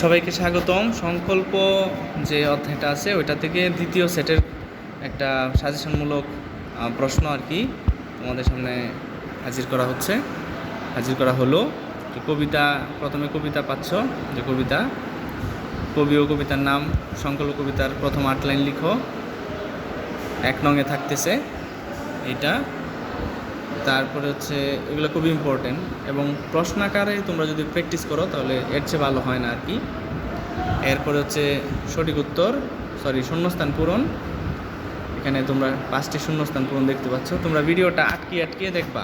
সবাইকে স্বাগতম। সংকল্প যে অধ্যায়টা আছে, ওইটা থেকে দ্বিতীয় সেটের একটা সাজেশনমূলক প্রশ্ন আর কি তোমাদের সামনে হাজির করা হচ্ছে। হাজির করা হলো যে কবিতা, প্রথমে কবিতা পাচ্ছ, যে কবিতা, কবি ও কবিতার নাম, সংকল্প কবিতার প্রথম আট লাইন লিখো। এক নঙে থাকতেছে এটা তারপরে হচ্ছে এগুলো খুবই ইম্পর্টেন্ট এবং প্রশ্নাকারে তোমরা যদি প্র্যাকটিস করো, তাহলে এর চেয়ে ভালো হয় না আর কি। এরপরে হচ্ছে সঠিক উত্তর সরি শূন্যস্থান পূরণ। এখানে তোমরা পাঁচটি শূন্যস্থান পূরণ দেখতে পাচ্ছ। তোমরা ভিডিওটা আটকিয়ে আটকিয়ে দেখবা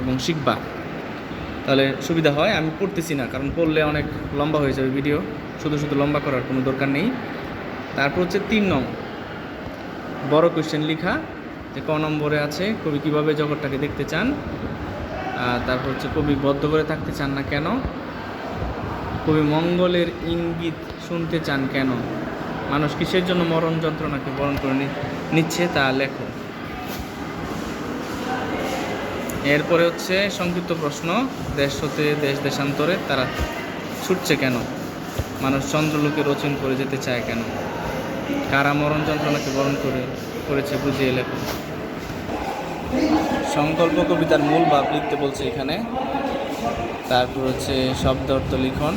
এবং শিখবা। তাহলে সুবিধা হয়, আমি পড়তেছি না, কারণ পড়লে অনেক লম্বা হয়ে যাবে ভিডিও শুধু শুধু লম্বা করার কোনো দরকার নেই। তারপর হচ্ছে তিন নং, বড় কোয়েশ্চেন লেখা। যে ক নম্বরে আছে, কবি কীভাবে জগৎটাকে দেখতে চান তারপর হচ্ছে কবি বদ্ধ করে থাকতে চান না কেন, কবি মঙ্গলের ইঙ্গিত শুনতে চান কেন, মানুষ কিসের জন্য মরণ যন্ত্রণাকে বরণ করে নিচ্ছে তা লেখো। এরপরে হচ্ছে সংক্ষিপ্ত প্রশ্ন, দেশ হতে দেশ দেশান্তরে তারা ছুটছে কেন? মানুষ চন্দ্রলোকে রচন করে যেতে চায় কেন? কারা মরণ যন্ত্রণাকে বরণ করে করেছে বুঝিয়ে লেখো সংকল্প কবিতার মূল ভাব লিখতে বলছে এখানে। তারপর হচ্ছে শব্দ অর্থ লিখন।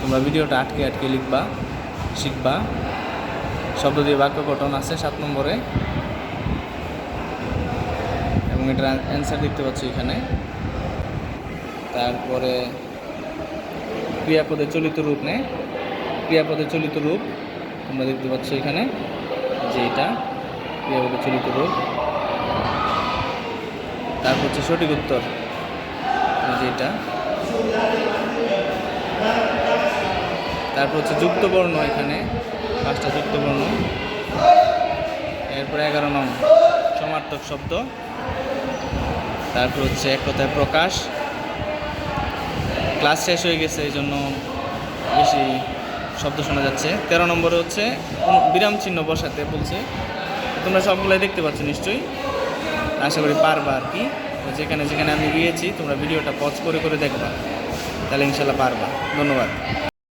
তোমরা ভিডিওটা আটকে আটকে লিখবা, শিখবা। শব্দ দিয়ে বাক্য গঠন আছে সাত নম্বরে। এবং এটার অ্যান্সার দেখতে পাচ্ছ এখানে। তারপরে ক্রিয়াপদের চলিত রূপ নেই ক্রিয়াপদের চলিত রূপ তোমরা দেখতে পাচ্ছ এখানে যে এটা। ক্রিয়াপদের চলিত রূপ তারপর হচ্ছে সঠিক উত্তর। এই যে এটা। তারপর হচ্ছে যুক্ত বর্ণ এখানে। পাঁচটা যুক্ত বর্ণ এরপরে এগারো নং সমার্থক শব্দ। তারপর হচ্ছে এক কথায় প্রকাশ। ক্লাস শেষ হয়ে গেছে, এই জন্য বেশি শব্দ শোনা যাচ্ছে। তেরো নম্বরে হচ্ছে বিরাম চিহ্ন বসাতে বলছে। তোমরা সবগুলাই দেখতে পাচ্ছ নিশ্চয়ই। আশা করি পারবা আর কি। তো যেখানে যেখানে আমি গিয়েছি, তোমরা ভিডিওটা পজ করে করে দেখবা। তাহলে ইনশাল্লাহ পারবা। ধন্যবাদ।